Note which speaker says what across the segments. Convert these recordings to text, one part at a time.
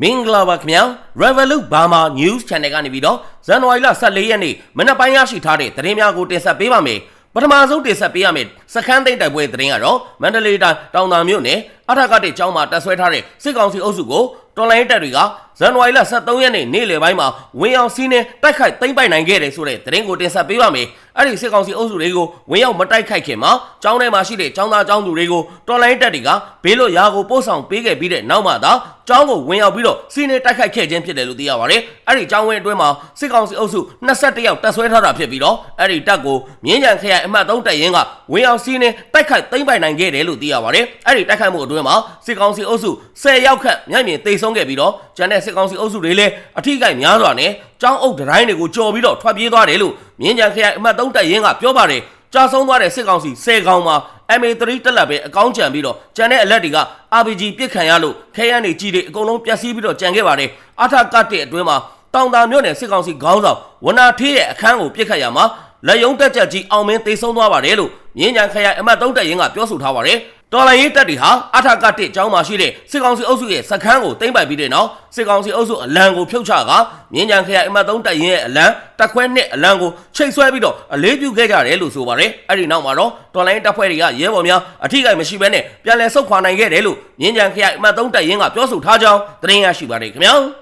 Speaker 1: မင်္ဂလာပါခင်ဗျာ Revolut Burma News Channel ကနေပြီးတော့ဇန်နဝါရီလ14ရက်နေ့မနက်ပိုင်းရရှိထားတဲ့သတင်းများကိုတင်ဆက်ပေးပါမယ်ပထမဆုံးတင်ဆက်ပေးရမယ့်စခန်းသိမ်းတိုက်ပွဲသတင်းကတော့မန္တလေးတိုင်းတောင်သာမြို့နယ်အထက်ကတဲ့ကျောင်းမှာတက်ဆွဲထားတဲ့စစ်ကောင်စီအုပ်စုကိုတော်လိုင်းတပ်တွေကဇန်နဝါရီလ23ရက်နေ့နေ့လယ်ပိုင်းမှာဝင်အောင်စီးနှင်းတိုက်ခိုက်သိမ်းပိုက်နိုင်ခဲ့တယ်ဆိုတဲ့သတင်းကိုတင်ဆက်ပေးပါမယ်အဲ့ဒီစစ်ကောင်စီအုပ်စုတွေကိုဝင်ရောက်မတိုက်ခိုက်ခင်မှာကျောင်းထဲမှာရှိတဲ့ကျောင်းသားကျောင်းသူတွေကိုတော်လိုင်းတပ်တွေကဘေးလွတ်ရာကိုပို့ဆောင်ပေးခဲ့ပြီးတဲ့နောက်မှသာကျောင်းကိုဝင်ရောက်ပြီးတော့စီးနှင်းတိုက်ခိုက်ခဲ့ခြင်းဖြစ်တယ်လို့သိရပါတယ်အဲ့ဒီကျောင်းဝင်းအတွင်းမှာစစ်ကောင်စီအုပ်စု21ယောက်တက်ဆွဲထားတာဖြစ်ပြီးတော့အဲ့ဒီတပ်ကိုမြင်းကြံခရိုင်အမှတ်3တပ်ရင်းကဝင်အောင်စီးနှင်းတိုက်ခိုက်သိမ်းပိုက်နိုင်ခဲ့တယ်လို့သိရပါတယ်အဲ့ဒီတိုက်ခိုက်မှုအတွင်းမှာစစ်ကောင်စီအုပ်စု10ယောက်ခန့်မျက်မြင်သိဆုံးခဲ့ပြီးတော့ကျန်တဲ့စစ်ကောင်စီအုပ်စုတွေလည်းအထိကိများစွာနဲ့ကျောင်းအုပ်တိုင်းတွေကိုကြော်ပြီးတော့ထွက်ပြေးသွားတယ်လို့မြင်းကြံခရိုင်အမှတ်3တပ်ရင်းကပြောပါတယ်ကြာဆုံးသွားတဲ့စစ်ကောင်စီ10ကောင်မှာ MA3 တက်လက်ပဲအကောင်းကြံပြီးတော့ကြံတဲ့အလက်တွေက RPG ပြစ်ခံရလို့ခဲရန်တွေကြီးတွေအကုန်လုံးပျက်စီးပြီးတော့ကြံခဲ့ပါတယ်အထကတ်တဲ့အတွင်းမှာတောင်တာမြို့နယ်စစ်ကောင်စီခေါင်းဆောင်ဝနာထေးရဲ့အခန်းကိုပြစ်ခတ်ရမှာလက်ယုံတက်ချက်ကြီးအောင်မင်းသိဆုံးသွားပါတယ်လို့မြင်းကြံခရိုင်အမှတ်3တပ်ရင်းကပြောဆိုထားပါတယ် တော်လိုင်းရေးတပ်တွေဟာအထကတစ်ကျောင်းမှာရှိတဲ့စစ်ကောင်စီအုပ်စုရဲ့စခန်းကိုသိမ်းပိုက်ပြီးတဲ့နောက်စစ်ကောင်စီအုပ်စုအလံကိုဖြုတ်ချကမြင်းကြံခရိုင်အမှတ်3တပ်ရင်းရဲ့အလံတက်ခွဲနှစ်အလံကိုချိတ်ဆွဲပြီးတော့အလေးပြုခဲ့ကြတယ်လို့ဆိုပါတယ်အဲ့ဒီနောက်မှာတော့တော်လိုင်းတပ်ဖွဲ့တွေကရဲဘော်များအထိကိမရှိဘဲနဲ့ပြန်လည်ဆုတ်ခွာနိုင်ခဲ့တယ်လို့မြင်းကြံခရိုင်အမှတ်3တပ်ရင်းကပြောဆိုထားကြောင်းသတင်းရရှိပါတယ်ခင်ဗျာ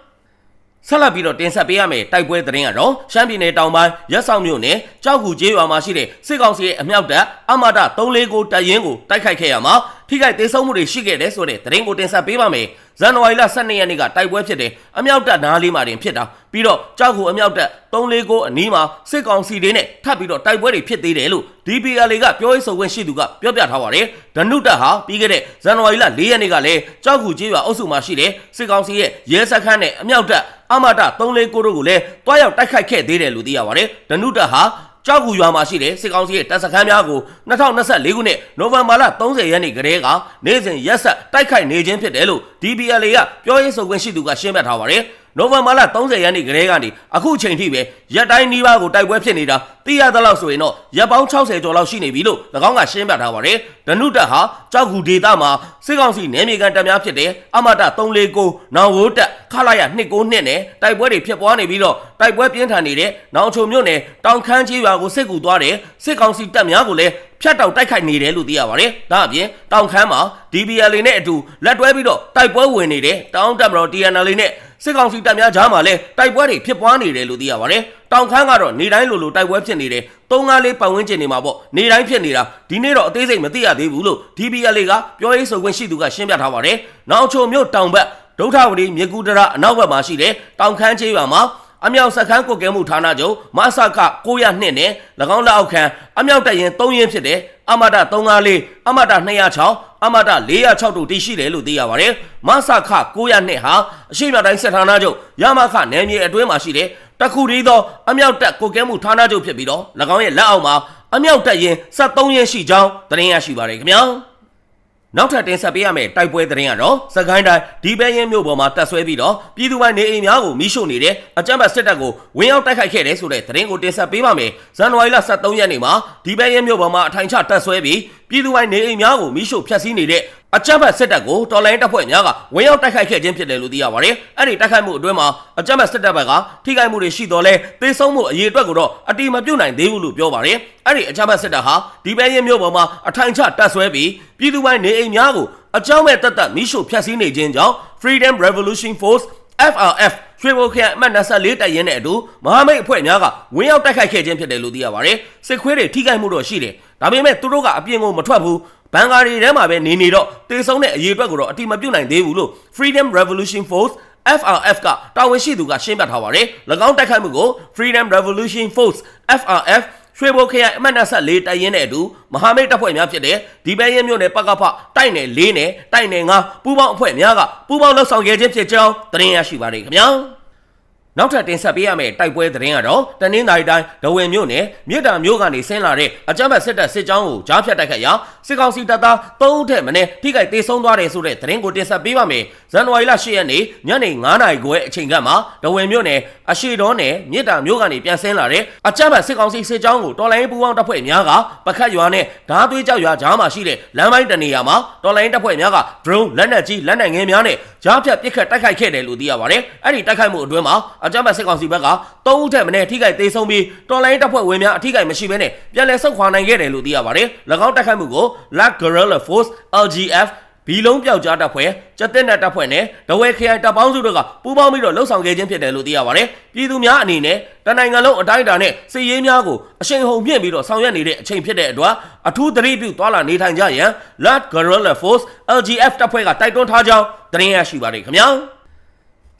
Speaker 1: ဆက်လက်ပြီးတော့တင်ဆက်ပေးရမယ့်တိုက်ပွဲသတင်းကတော့ရှမ်းပြည်နယ်တောင်ပိုင်းရက်ဆောင်မြို့နယ်ကြောက်ကူကျေးရွာမှာရှိတဲ့စစ်ကောင်စီရဲ့အမြောက်တပ်အမတာ34ကိုတပ်ရင်းကိုတိုက်ခိုက်ခဲ့ရမှာ ထိခိုက်ဒေဆုံးမှုတွေရှိခဲ့တယ်ဆိုတဲ့သတင်းကိုတင်ဆက်ပေးပါမယ်။ဇန်နဝါရီလ12ရက်နေ့ကတိုက်ပွဲဖြစ်တယ်အမြောက်တပ်နားလေးမှာတင်ဖြစ်တာပြီးတော့ကြောက်ကူအမြောက်တပ်349အနီးမှာစစ်ကောင်စီတွေနဲ့ထပ်ပြီးတော့တိုက်ပွဲတွေဖြစ်သေးတယ်လို့ DPL ကပြောရေးဆိုခွင့်ရှိသူကပြောပြထားပါတယ်။ဒနုတပ်ဟာပြီးခဲ့တဲ့ဇန်နဝါရီလ4ရက်နေ့ကလည်းကြောက်ကူကျေးရွာအုပ်စုမှာရှိတဲ့စစ်ကောင်စီရဲ့ရဲစခန်းနဲ့အမြောက်တပ်အမတာ349တို့ကိုလည်းတွားရောက်တိုက်ခိုက်ခဲ့သေးတယ်လို့သိရပါတယ်။ဒနုတပ်ဟာ ကြောက်ကူရွာမှာရှိတဲ့စစ်ကောင်စီရဲ့တပ်စခန်းများကို2024ခုနှစ်နိုဝင်ဘာလ30ရက်နေ့ကတည်းကနေ့စဉ်ရက်ဆက်တိုက်ခိုက်နေခြင်းဖြစ်တယ်လို့ DPLA ကပြောရေးဆိုခွင့်ရှိသူကရှင်းပြထားပါတယ်။ နိုဝင်ဘာလ30ရက်နေ့ကတည်းကနေအခုချိန်ထိပဲရက်တိုင်းနီးပါးကိုတိုက်ပွဲဖြစ်နေတာသိရသလောက်ဆိုရင်တော့ရက်ပေါင်း60ကျော်လောက်ရှိနေပြီလို့၎င်းကရှင်းပြထားပါတယ်။ဒနုတက်ဟာကြောက်ကူဒေတာမှာစစ်ကောင်စီနယ်မြေကန်တပ်များဖြစ်တဲ့အမတာ349နောင်ဝိုးတက်ခလာရ292နဲ့တိုက်ပွဲတွေဖြစ်ပွားနေပြီးတော့တိုက်ပွဲပြင်းထန်နေတဲ့နောင်ချုံမြို့နယ်တောင်ခမ်းကြီးရွာကိုစစ်ကူသွားတယ်စစ်ကောင်စီတပ်များကိုလည်းဖြတ်တောက်တိုက်ခိုက်နေတယ်လို့သိရပါတယ်။ဒါအပြင်တောင်ခမ်းမှာ DBL နဲ့အတူလက်တွဲပြီးတော့တိုက်ပွဲဝင်နေတဲ့တောင်တပ်မတော် TNL နဲ့ စစ်ကောင်စီတပ်များကြားမှာလည်းတိုက်ပွဲတွေဖြစ်ပွားနေတယ်လို့သိရပါတယ်။တောင်ခမ်းကတော့နေတိုင်းလိုလိုတိုက်ပွဲဖြစ်နေတယ်။သုံးကားလေးပတ်ဝန်းကျင်နေမှာပေါ့။နေတိုင်းဖြစ်နေတာဒီနေ့တော့အသေးစိတ်မသိရသေးဘူးလို့ DBL ကပြောရေးဆိုခွင့်ရှိသူကရှင်းပြထားပါတယ်။နောက်ချုံမြို့တောင်ဘက်ဒုထဝတီမြေကူတရအနောက်ဘက်မှာရှိတဲ့တောင်ခမ်းချေးရွာမှာ အမြောက်စခန်းကွက်ကဲမှုဌာနချုပ်မဆက902နဲ့၎င်းလက်အောက်ခံအမြောက်တရင်3ရင်းဖြစ်တဲ့အမတာ354အမတာ206အမတာ406တို့တည်ရှိတယ်လို့သိရပါတယ်။မဆခ902ဟာအရှိမြောက်တိုင်းစစ်ဌာနချုပ်ရမခနယ်မြေအတွင်းမှာရှိတဲ့တခုတည်းသောအမြောက်တပ်ကွက်ကဲမှုဌာနချုပ်ဖြစ်ပြီးတော့၎င်းရဲ့လက်အောက်မှာအမြောက်တပ်ရင်73ရင်းရှိကြောင်းသတင်းရရှိပါတယ်ခင်ဗျာ။ နောက်ထပ်တင်ဆက်ပေးရမယ့်တိုက်ပွဲသတင်းကတော့စကိုင်းတိုင်းဒီဘဲရင်မြို့ပေါ်မှာတက်ဆွဲပြီးတော့ပြည်သူပိုင်းနေအိမ်များကိုမိရှို့နေတဲ့အကြမ်းဖက်စစ်တပ်ကိုဝင်ရောက်တိုက်ခိုက်ခဲ့တယ်ဆိုတဲ့သတင်းကိုတင်ဆက်ပေးပါမယ်။ဇန်နဝါရီလ23ရက်နေ့မှာဒီဘဲရင်မြို့ပေါ်မှာအထိုင်ချတက်ဆွဲပြီးပြည်သူပိုင်းနေအိမ်များကိုမိရှို့ဖျက်ဆီးနေတဲ့ အကြမ်းဖက်စစ်တပ်ကိုတော်လိုင်းတပ်ဖွဲ့များကဝင်ရောက်တိုက်ခိုက်ခဲ့ခြင်းဖြစ်တယ်လို့သိရပါတယ်။အဲ့ဒီတိုက်ခိုက်မှုအတွင်းမှာအကြမ်းဖက်စစ်တပ်ဘက်ကထိခိုက်မှုတွေရှိတော်လဲသေဆုံးမှုအရေးအတွက်ကိုတော့အတိမပြုတ်နိုင်သေးဘူးလို့ပြောပါတယ်။အဲ့ဒီအကြမ်းဖက်စစ်တပ်ဟာဒီဘဲရင်မြို့ပေါ်မှာအထိုင်ချတက်ဆွဲပြီးပြည်သူပိုင်းနေအိမ်များကိုအကြောင်းမဲ့တက်တက်မိရှို့ဖျက်ဆီးနေခြင်းကြောင့် Freedom Revolution Force FRF ရွှေဘိုခရိုင်အမှတ်24တိုက်ရင်နဲ့အတူမဟာမိတ်အဖွဲ့များကဝင်းရောက်တိုက်ခိုက်ခဲ့ခြင်းဖြစ်တယ်လို့သိရပါတယ်။စစ်ခွေးတွေထိခိုက်မှုတော့ရှိတယ်။ဒါပေမဲ့သူတို့ကအပြင်ကိုမထွက်ဘူး။ ဘန်ကာရီထဲမှာပဲနေနေတော့တေဆုံးတဲ့အရေးအတွက်ကိုတော့အတိမပြုတ်နိုင်သေးဘူးလို့ Freedom Revolution Force FRF ကတာဝန်ရှိသူကရှင်းပြထားပါတယ်။၎င်းတိုက်ခိုက်မှုကို Freedom Revolution Force FRF ရွှေဘိုခရိုင်အမှတ်24တိုက်ရင်နဲ့အတူမဟာမိတ်တပ်ဖွဲ့များဖြစ်တဲ့ဒီဘဲရင်မြို့နယ်ပကဖတိုက်နယ်၄နယ်တိုက်နယ်၅ပူးပေါင်းအဖွဲ့များကပူးပေါင်းလှုပ်ဆောင်ခဲ့ခြင်းဖြစ်ကြောင်းသတင်းရရှိပါတယ်ခင်ဗျာ နောက်ထပ်တင်ဆက်ပေးရမယ့်တိုက်ပွဲသတင်းကတော့တနင်္သာရီတိုင်းဒဝယ်မြို့နယ်မြစ်တာမြို့ကနေဆင်းလာတဲ့အကြမ်းဖက်စစ်တပ်စစ်ကြောင်းကိုကြားဖြတ်တိုက်ခတ်ရာစစ်ကောင်စီတပ်သား၃ဦးထက်မနည်းထိခိုက်ဒေဆုံးသွားတယ်ဆိုတဲ့သတင်းကိုတင်ဆက်ပေးပါမယ်။ဇန်နဝါရီလ10ရက်နေ့ညနေ9:00နာရီခွဲအချိန်ကမှဒဝယ်မြို့နယ်အရှိတော်နယ်မြစ်တာမြို့ကနေပြန်ဆင်းလာတဲ့အကြမ်းဖက်စစ်ကောင်စီစစ်ကြောင်းကိုတော်လိုင်းပူပေါင်းတပ်ဖွဲ့များကပခတ်ရွာနဲ့ဓားသွေးကြောက်ရွာကြားမှာရှိတဲ့လမ်းပိုင်းတနေရာမှာတော်လိုင်းတပ်ဖွဲ့များက drone လက်နက်ကြီးလက်နက်ငယ်များနဲ့ကြားဖြတ်ပစ်ခတ်တိုက်ခိုက်ခဲ့တယ်လို့သိရပါတယ်။အဲ့ဒီတိုက်ခိုက်မှုအတွင်းမှာအကြမ်းဖက်စစ်ကောင်စီဘက်က3ဦးထက်မနည်းထိခိုက်သေးဆုံးပြီးတော်လိုင်းတပ်ဖွဲ့ဝင်များအထိခိုက်မရှိဘဲနဲ့ပြန်လည်ဆုတ်ခွာနိုင်ခဲ့တယ်လို့သိရပါတယ်။၎င်းတိုက်ခိုက်မှုကို Black Guerrilla Force LGF ဘီလုံးပြောက်ကြားတပ်ဖွဲ့ကျက်တဲ့နက်တပ်ဖွဲ့နဲ့ဒဝဲခရိုင်တပ်ပေါင်းစုတို့ကပူးပေါင်းပြီးတော့လှုပ်ဆောင်ခဲ့ခြင်းဖြစ်တယ်လို့သိရပါတယ်။ပြည်သူများအနေနဲ့တနိုင်ငံလုံးအတိုင်းအတာနဲ့စစ်ရေးများကိုအရှိန်ဟုန်မြင့်ပြီးတော့ဆောင်ရွက်နေတဲ့အချိန်ဖြစ်တဲ့အတွက်အထူးသတိပြုသွားလာနေထိုင်ကြရန် Black Guerrilla Force LGF တပ်ဖွဲ့ကတိုက်တွန်းထားကြောင်းသတင်းရရှိပါတယ်ခင်ဗျာ။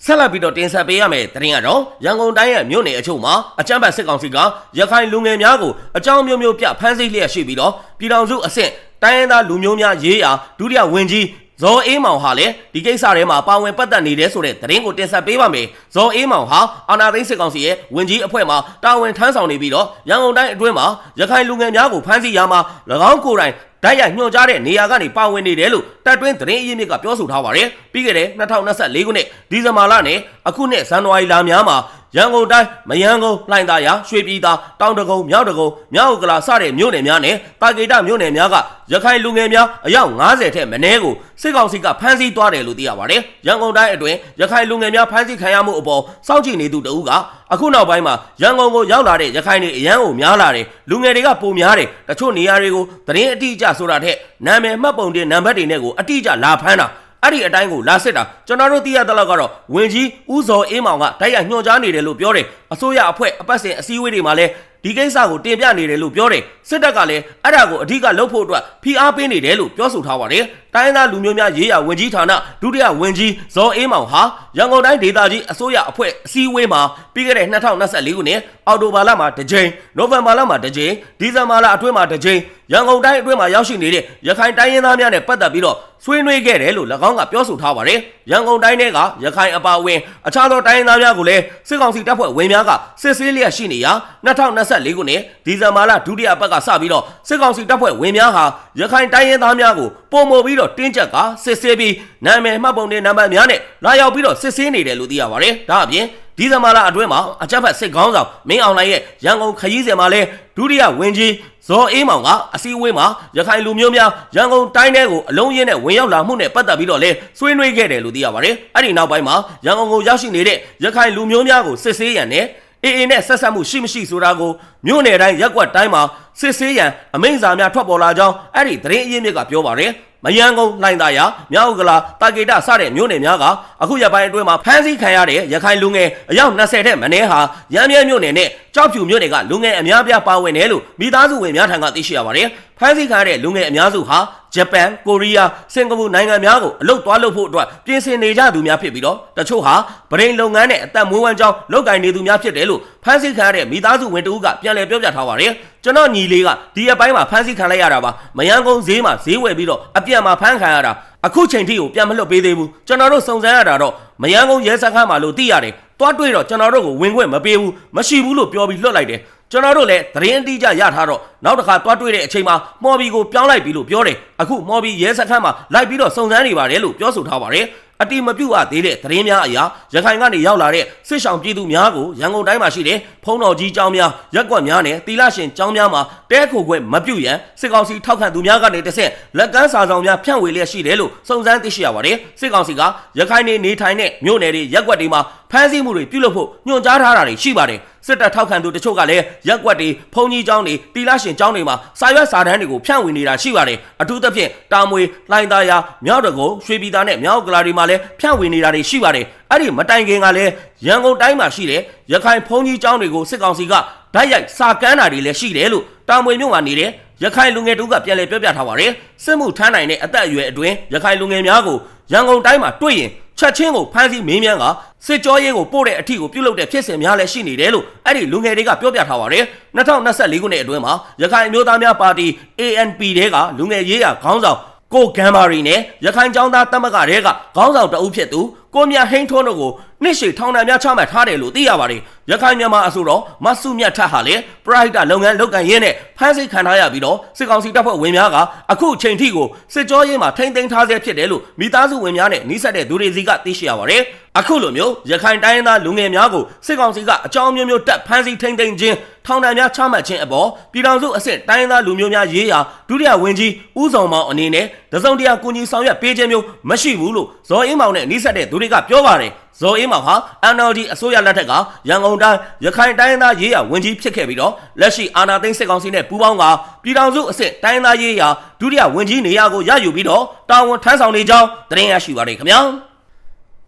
Speaker 1: ဆက်လက်ပြီးတော့တင်ဆက်ပေးရမယ့်သတင်းကတော့ရန်ကုန်တိုင်းရဲ့မြို့နယ်အချို့မှာအကြမ်းဖက်စစ်ကောင်စီကရခိုင်လူငယ်များကိုအကြောင်းမျိုးမျိုးပြဖမ်းဆီးလျက်ရှိပြီးတော့ပြည်တော်စုအဆင့်တိုင်းရင်းသားလူမျိုးများရေးရာဒုတိယဝန်ကြီးဇော်အေးမောင်ဟာလည်းဒီကိစ္စထဲမှာပါဝင်ပတ်သက်နေတယ်ဆိုတဲ့သတင်းကိုတင်ဆက်ပေးပါမယ်။ဇော်အေးမောင်ဟာအာနာသိန်းစစ်ကောင်စီရဲ့ဝန်ကြီးအဖွဲ့မှတာဝန်ထမ်းဆောင်နေပြီးတော့ရန်ကုန်တိုင်းအတွင်းမှာရခိုင်လူငယ်များကိုဖမ်းဆီးရမှာ၎င်းကိုယ်တိုင် ဓာတ်ရိုက်ညွှန်ကြားတဲ့နေရာကနေပါဝင်နေတယ်လို့တပ်တွင်းသတင်းအရင်းမြစ်ကပြောဆိုထားပါတယ်။ပြီးခဲ့တဲ့2024ခုနှစ်ဒီဇင်ဘာလနဲ့အခုနှစ်ဇန်နဝါရီလများမှာ ရန်ကုန်တိုင်းမယန်းကုန်းလှိုင်သာယာရွှေပြည်သာတောင်တကုံမြောက်တကုံမြောက်ဥက္ကလာစတဲ့မြို့နယ်များနဲ့ပါကေတမြို့နယ်များကရခိုင်လူငယ်များအယောက်90ထက်မနည်းကိုစစ်ကောင်စီကဖမ်းဆီးသွားတယ်လို့သိရပါတယ်။ရန်ကုန်တိုင်းအတွင်းရခိုင်လူငယ်များဖမ်းဆီးခံရမှုအပေါ်စောင့်ကြည့်နေသူတဦးကအခုနောက်ပိုင်းမှာရန်ကုန်ကိုရောက်လာတဲ့ရခိုင်တွေအရန်ကိုများလာတယ်လူငယ်တွေကပုံများတယ်တချို့နေရာတွေကိုသတင်းအတိအကျဆိုတာထက်နာမည်မှတ်ပုံတင်နံပါတ်တွေနဲ့ကိုအတိအကျလာဖမ်းတာ အဲ့ဒီအတိုင်းကိုလာစစ်တာကျွန်တော်တို့သိရတဲ့လောက်ကတော့ဝင်ကြီးဦးစောအေးမောင်ကတိုက်ရိုက်ညွှန်ကြားနေတယ်လို့ပြောတယ်အစိုးရအဖွဲ့အပတ်စဉ်အစည်းအဝေးတွေမှာလည်းဒီကိစ္စကိုတင်ပြနေတယ်လို့ပြောတယ်စစ်တပ်ကလည်းအဲ့ဒါကိုအဓိကလှုပ်ဖို့အတွက်ဖိအားပေးနေတယ်လို့ပြောဆိုထားပါတယ်တိုင်းသားလူမျိုးများရေးရာဝန်ကြီးဌာနဒုတိယဝန်ကြီးဇော်အေးမောင်ဟာရန်ကုန်တိုင်းဒေသကြီးအစိုးရအဖွဲ့အစည်းအဝေးမှာပြီးခဲ့တဲ့2024ခုနှစ်အောက်တိုဘာလမှာတစ်ကြိမ်နိုဝင်ဘာလမှာတစ်ကြိမ်ဒီဇင်ဘာလအတွင်းမှာတစ်ကြိမ် ရန်ကုန်တိုင်းအတွင်းမှာရောက်ရှိနေတဲ့ရခိုင်တိုင်းရင်းသားများနဲ့ပတ်သက်ပြီးတော့ဆွေးနွေးခဲ့တယ်လို့၎င်းကပြောဆိုထားပါတယ်ရန်ကုန်တိုင်းထဲကရခိုင်အပါအဝင်အခြားသောတိုင်းရင်းသားများကိုလည်းစစ်ကောင်စီတပ်ဖွဲ့ဝင်များကစစ်ဆေးလျက်ရှိနေရာ2024ခုနှစ်ဒီဇင်ဘာလဒုတိယပတ်ကစပြီးတော့စစ်ကောင်စီတပ်ဖွဲ့ဝင်များဟာရခိုင်တိုင်းရင်းသားများကိုပုံမပြီးတော့တင်းကျပ်ကစစ်ဆေးပြီးနာမည်မှတ်ပုံတင်နံပါတ်များနဲ့လာရောက်ပြီးတော့စစ်ဆေးနေတယ်လို့သိရပါတယ်ဒါအပြင်ဒီဇင်ဘာလအတွင်းမှာအကြမ်းဖက်စစ်ခေါင်းဆောင်မင်းအောင်လှိုင်ရဲ့ရန်ကုန်ခရီးစဉ်မှာလဲဒုတိယဝန်ကြီး ဇော်အေးမောင်ကအစည်းအဝေးမှာရခိုင်လူမျိုးများရန်ကုန်တိုင်းထဲကိုအလုံးရင်းနဲ့ဝင်ရောက်လာမှုနဲ့ပတ်သက်ပြီးတော့လဲဆွေးနွေးခဲ့တယ်လို့သိရပါတယ်။အဲ့ဒီနောက်ပိုင်းမှာရန်ကုန်ကိုရောက်ရှိနေတဲ့ရခိုင်လူမျိုးများကိုစစ်ဆေးရန်နဲ့အေအေနဲ့ဆက်ဆက်မှုရှိမရှိဆိုတာကိုမြို့နယ်တိုင်းရက်ကွက်တိုင်းမှာစစ်ဆေးရန်အမိန့်စာများထွက်ပေါ်လာကြောင်းအဲ့ဒီသတင်းအရင်းမြစ်ကပြောပါတယ်။ မယန်းကုန်းလှိုင်သာယာမြောက်ဥက္ကလာတာကေတစတဲ့မြို့နယ်များကအခုရပိုင်းအတွင်းမှာဖမ်းဆီးခံရတဲ့ရခိုင်လူငယ်အယောက်20ထက်မနည်းဟာရမ်းမြဲမြို့နယ်နဲ့ကြောက်ဖြူမြို့နယ်ကလူငယ်အများပြားပါဝင်တယ်လို့မိသားစုဝင်များထံကသိရှိရပါတယ်။ဖမ်းဆီးခံရတဲ့လူငယ်အများစုဟာ ဂျပန်၊ကိုရီးယား၊စင်ကာပူနိုင်ငံများကိုအလုတ်သွားလုပ်ဖို့အတွက်ပြင်ဆင်နေကြသူများဖြစ်ပြီးတော့တချို့ဟာဗရိန်လုပ်ငန်းနဲ့အသက်မွေးဝမ်းကြောင်းလုပ်ကိုင်နေသူများဖြစ်တယ်လို့ဖမ်းဆီးခံရတဲ့မိသားစုဝင်တဦးကပြန်လည်ပြောပြထားပါတယ်။ကျွန်တော်ညီလေးကဒီအပိုင်းမှာဖမ်းဆီးခံလိုက်ရတာပါ။မယန်းကုန်းဈေးမှာဈေးဝယ်ပြီးတော့အပြန်မှာဖမ်းခံရတာအခုချိန်ထိကိုပြန်မလွတ်ပေးသေးဘူး။ကျွန်တော်တို့စုံစမ်းရတာတော့မယန်းကုန်းရဲစခန်းမှာလို့သိရတယ်။တွားတွေ့တော့ကျွန်တော်တို့ကိုဝင်ခွင့်မပေးဘူး။မရှိဘူးလို့ပြောပြီးလွတ်လိုက်တယ်။ ကျွန်တော်တို့လည်းသတင်းအတိအကျရထားတော့နောက်တစ်ခါတွားတွေ့တဲ့အချိန်မှာမော်ဘီကိုပြောင်းလိုက်ပြီလို့ပြောတယ်အခုမော်ဘီရဲစခန်းမှာလိုက်ပြီးတော့စုံစမ်းနေပါတယ်လို့ပြောဆိုထားပါတယ်အတိမပြုတ်အပ်သေးတဲ့သတင်းများအရာရခိုင်ကနေရောက်လာတဲ့စစ်ဆောင်ပြည်သူများကိုရန်ကုန်တိုင်းမှာရှိတဲ့ဖုံတော်ကြီးကျောင်းများရက်ကွက်များနဲ့တီလာရှင်ကျောင်းများမှာတဲခိုခွဲမပြုတ်ရန်စစ်ကောင်စီထောက်ခံသူများကနေတစ်ဆက်လက်ကမ်းစာဆောင်များဖြန့်ဝေလျက်ရှိတယ်လို့စုံစမ်းသိရှိရပါတယ်စစ်ကောင်စီကရခိုင်နေနေထိုင်တဲ့မြို့နယ်တွေရက်ကွက်တွေမှာ ဖမ်းဆီးမှုတွေပြုလုပ်ဖို့ညွှန်ကြားထားတာတွေရှိပါတယ်စစ်တပ်ထောက်ခံသူတချို့ကလည်းရက်ကွက်တွေဖုန်ကြီးကျောင်းတွေတီလာရှင်ကျောင်းတွေမှာစာရွက်စာတမ်းတွေကိုဖြန့်ဝေနေတာရှိပါတယ်အထူးသဖြင့်တာမွေလှိုင်သာယာမြောက်တကုံရွှေပြည်သာနဲ့မြောက်ကလာတွေမှာလည်းဖြန့်ဝေနေတာတွေရှိပါတယ်အဲ့ဒီမတိုင်ခင်ကလည်းရန်ကုန်တိုင်းမှာရှိတဲ့ရခိုင်ဖုန်ကြီးကျောင်းတွေကိုစစ်ကောင်စီကဓာတ်ရိုက်စာကမ်းတာတွေလည်းရှိတယ်လို့တာမွေမြို့မှာနေတဲ့ရခိုင်လူငယ်တူကပြန်လည်ပြောပြထားပါတယ်စစ်မှုထမ်းနိုင်တဲ့အသက်အရွယ်အတွင်းရခိုင်လူငယ်များကို ရန်ကုန်တိုင်းမှာတွေ့ရင်ချက်ချင်းကိုဖမ်းဆီးမင်းမြန်းကစစ်ကြောရေးကိုပို့တဲ့အထီကိုပြုတ်လုတဲ့ဖြစ်စဉ်များလည်းရှိနေတယ်လို့အဲ့ဒီလူငယ်တွေကပြောပြထားပါတယ်2024ခုနှစ်အတွင်းမှာရခိုင်အမျိုးသားများပါတီ ANP တဲကလူငယ်ရေးရာခေါင်းဆောင်ကိုဂမ်မာရီနဲ့ရခိုင်ကျောင်းသားတက်မကတဲ့ကခေါင်းဆောင်တအုပ်ဖြစ်သူ ကိုမြဟိန်းထွန်းတို့ကိုနှစ်ရှည်ထောင်ဒဏ်များချမှတ်ထားတယ်လို့သိရပါတယ်ရခိုင်မြန်မာအဆိုတော်မဆုမြတ်ထက်ဟာလည်းပရိုက်တာလုပ်ငန်းလုပ်ကင်ရင်းနဲ့ဖမ်းဆီးခံထားရပြီးတော့စစ်ကောင်စီတပ်ဖွဲ့ဝင်များကအခုချိန်ထိကိုစစ်ကြောရေးမှာထိမ့်သိမ်းထားဆဲဖြစ်တယ်လို့မိသားစုဝင်များနဲ့နှိစက်တဲ့သူတွေစီကသိရှိရပါတယ်အခုလိုမျိုးရခိုင်တိုင်းရင်းသားလူငယ်များကိုစစ်ကောင်စီကအကြောင်းမျိုးမျိုးတက်ဖမ်းဆီးထိမ့်သိမ်းခြင်းထောင်ဒဏ်များချမှတ်ခြင်းအပေါ်ပြည်ထောင်စုအဆင့်တိုင်းရင်းသားလူမျိုးများရေးရာဒုတိယဝန်ကြီးဦးဆောင်မောင်အနေနဲ့တစုံတရာကူညီဆောင်ရွက်ပေးခြင်းမျိုးမရှိဘူးလို့ဇော်အင်းမောင်နဲ့နှိစက်တဲ့သူတွေကပြောပါတယ်ဇော်အင်းမောင်ဟာ NLD အစိုးရလက်ထက်ကရန်ကုန်တိုင်းရခိုင်တိုင်းရင်းသားရေးရာဝန်ကြီးဖြစ်ခဲ့ပြီးတော့လက်ရှိအာဏာသိမ်းစစ်ကောင်စီနဲ့ပူးပေါင်းကပြည်ထောင်စုအဆင့်တိုင်းရင်းသားရေးရာဒုတိယဝန်ကြီးနေရာကိုရယူပြီးတော့တာဝန်ထမ်းဆောင်နေကြောင်းသတင်းရရှိပါတယ်ခင်ဗျာ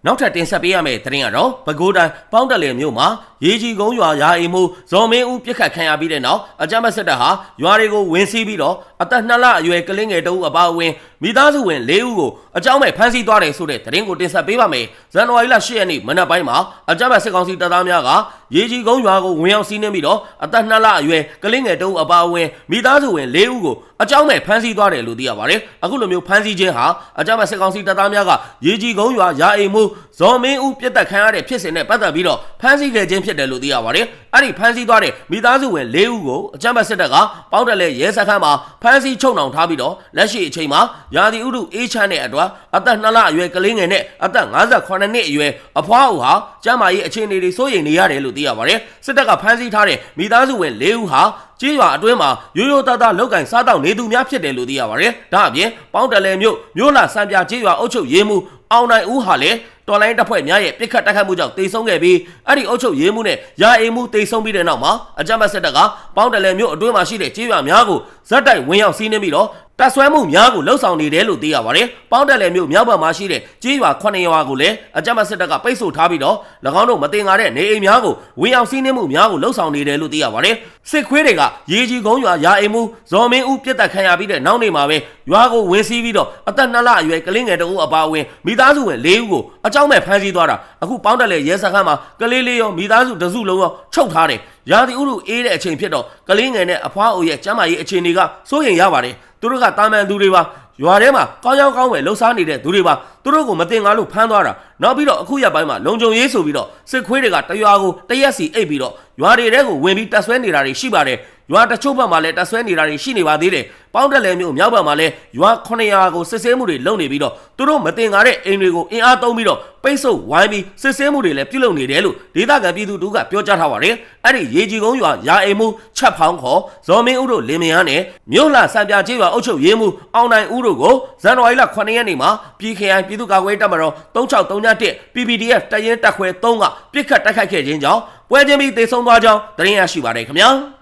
Speaker 1: နောက်ထပ်တင်ဆက်ပေးရမယ့်သတင်းကတော့ပဲခူးတိုင်းပေါင်းတလယ်မြို့မှာရေကြီးကုန်းရွာရာအိမ်မှုဇော်မင်းဦးပြစ်ခတ်ခံရပြီးတဲ့နောက်အကြမ်းဖက်စစ်တပ်ဟာရွာတွေကိုဝင်စီးပြီးတော့အသက်2လအရွယ်ကလေးငယ်တအုပ်အပါအဝင်မိသားစုဝင်၄ဦးကိုအကြောင်းမဲ့ဖမ်းဆီးသွားတယ်ဆိုတဲ့သတင်းကိုတင်ဆက်ပေးပါမယ်။ဇန်နဝါရီလ10ရက်နေ့မနက်ပိုင်းမှာအကြမ်းဖက်စစ်ကောင်စီတပ်သားများကရေကြီးကုန်းရွာကိုဝင်ရောက်စီးနှင်းပြီးတော့အသက်2လအရွယ်ကလေးငယ်တအုပ်အပါအဝင်မိသားစုဝင်၄ဦးကိုအကြောင်းမဲ့ဖမ်းဆီးသွားတယ်လို့သိရပါတယ်။အခုလိုမျိုးဖမ်းဆီးခြင်းဟာအကြမ်းဖက်စစ်ကောင်စီတပ်သားများကရေကြီးကုန်းရွာရာအိမ်မှုဇော်မင်းဦးပြစ်တက်ခံရတဲ့ဖြစ်စဉ်နဲ့ပတ်သက်ပြီးတော့ဖမ်းဆီးခဲ့ခြင်းဖြစ်တယ်လို့သိရပါတယ်။အဲ့ဒီဖမ်းဆီးသွားတဲ့မိသားစုဝင်၄ဦးကိုအကြမ်းဖက်စစ်တပ်ကပေါင်းတယ်လဲရဲစခန်းမှာဖမ်းဆီးချုပ်နှောင်ထားပြီးတော့လက်ရှိအချိန်မှာရာသီဥတုအေးချမ်းတဲ့အတွက်အသက်2လအရွယ်ကလေးငယ်နဲ့အသက်58နှစ်အရွယ်အဖွားဦးဟာကျန်းမာရေးအခြေအနေတွေစိုးရိမ်နေရတယ်လို့သိရပါတယ်။စစ်တပ်ကဖမ်းဆီးထားတဲ့မိသားစုဝင်၄ဦးဟာကြေးရွာအတွင်းမှာရိုးရိုးသားသားလောက်ကင်စားတောက်နေသူများဖြစ်တယ်လို့သိရပါတယ်။ဒါအပြင်ပေါင်းတယ်လဲမြို့မြို့လာစံပြကြေးရွာအုပ်ချုပ်ရေးမှူးအောင်နိုင်ဦးဟာလည်း တော်လိုင်းတပ်ဖွဲ့များရဲ့ပြစ်ခတ်တိုက်ခတ်မှုကြောင့်တေဆုံးခဲ့ပြီးအဲ့ဒီအုပ်ချုပ်ရေးမှုနဲ့ရာအိမ်မှုတေဆုံးပြီးတဲ့နောက်မှာအကြမ်းဖက်စစ်တပ်ကပေါင်းတယ်လဲမြို့အတွင်းမှာရှိတဲ့ကြေးရွာများကိုဇက်တိုက်ဝင်ရောက်စီးနှင်းပြီးတော့ တပ်ဆွဲမှုများကိုလှုပ်ဆောင်နေတယ်လို့သိရပါတယ်။ပေါင်းတယ်လဲမြို့မြောက်ဘက်မှာရှိတဲ့ကြေးရွာ9ရွာကိုလည်းအကြမ်းဖက်စစ်တပ်ကပိတ်ဆို့ထားပြီးတော့၎င်းတို့မတင်ငါတဲ့နေအိမ်များကိုဝင်ရောက်စီးနှင်းမှုများကိုလှုပ်ဆောင်နေတယ်လို့သိရပါတယ်။စစ်ခွေးတွေကရေကြီးကုန်းရွာရာအိမ်မှုဇော်မင်းဦးပြစ်တက်ခံရပြီးတဲ့နောက်နေ့မှာပဲရွာကိုဝင်စီးပြီးတော့အသက်2လအရွယ်ကလေးငယ်တအုပ်အပါအဝင်မိသားစုဝင်၄ဦးကိုအကြောင်းမဲ့ဖမ်းဆီးသွားတာအခုပေါင်းတယ်လေရဲစခန်းမှာကလေးလေးရောမိသားစုတစုလုံးရောချုပ်ထားတယ်ရာသီဥတုအေးတဲ့အချိန်ဖြစ်တော့ကလေးငယ်နဲ့အဖွားအိုရဲ့ကျမ်းမာရေးအခြေအနေကစိုးရိမ်ရပါတယ် သူတို့ကတာမန်သူတွေပါရွာထဲမှာကောင်းကောင်းကောင်းပဲလှုပ်ရှားနေတဲ့သူတွေပါသူတို့ကိုမတင်ကားလို့ဖမ်းသွားတာနောက်ပြီးတော့အခုရက်ပိုင်းမှာလုံခြုံရေးဆိုပြီးတော့စစ်ခွေးတွေကတရွာကိုတရက်စီအိတ်ပြီးတော့ရွာတွေထဲကိုဝင်ပြီးတက်ဆွဲနေတာတွေရှိပါတယ်ရွာတချို့ဘက်မှာလည်းတက်ဆွဲနေတာတွေရှိနေပါသေးတယ်ပေါင်းတက်လဲမျိုးမြောက်ဘက်မှာလည်းရွာ900ကိုစစ်ဆေးမှုတွေလုပ်နေပြီးတော့သူတို့မတင်ကားတဲ့အိမ်တွေကိုအင်အားသုံးပြီးတော့ပိတ်ဆို့ဝိုင်းပြီးစစ်ဆေးမှုတွေလည်းပြုလုပ်နေတယ်လို့ဒေသခံပြည်သူတို့ကပြောကြားထားပါတယ်အဲ့ဒီရေကြီးကုန်းရွာရာအိမ်မှုချက်ဖောင်းခေါ်ဇော်မင်းဦးတို့လင်မယားနဲ့မြို့လာစံပြကျေးရွာအုပ်ချုပ်ရေးမှုအောင်နိုင်ဦးတို့ကိုဇန်နဝါရီလ9ရက်နေ့မှာပြည်ခိုင်ပြည်သူ့ကာကွယ်တပ်မတော်3631 PPDF တရင်တက်ခွဲ3ကပြစ်ခတ်တိုက်ခိုက်ခဲ့ခြင်းကြောင့်ပွဲချင်းပြီးသေဆုံးသွားကြောင်းသတင်းရရှိပါတယ်ခင်ဗျာ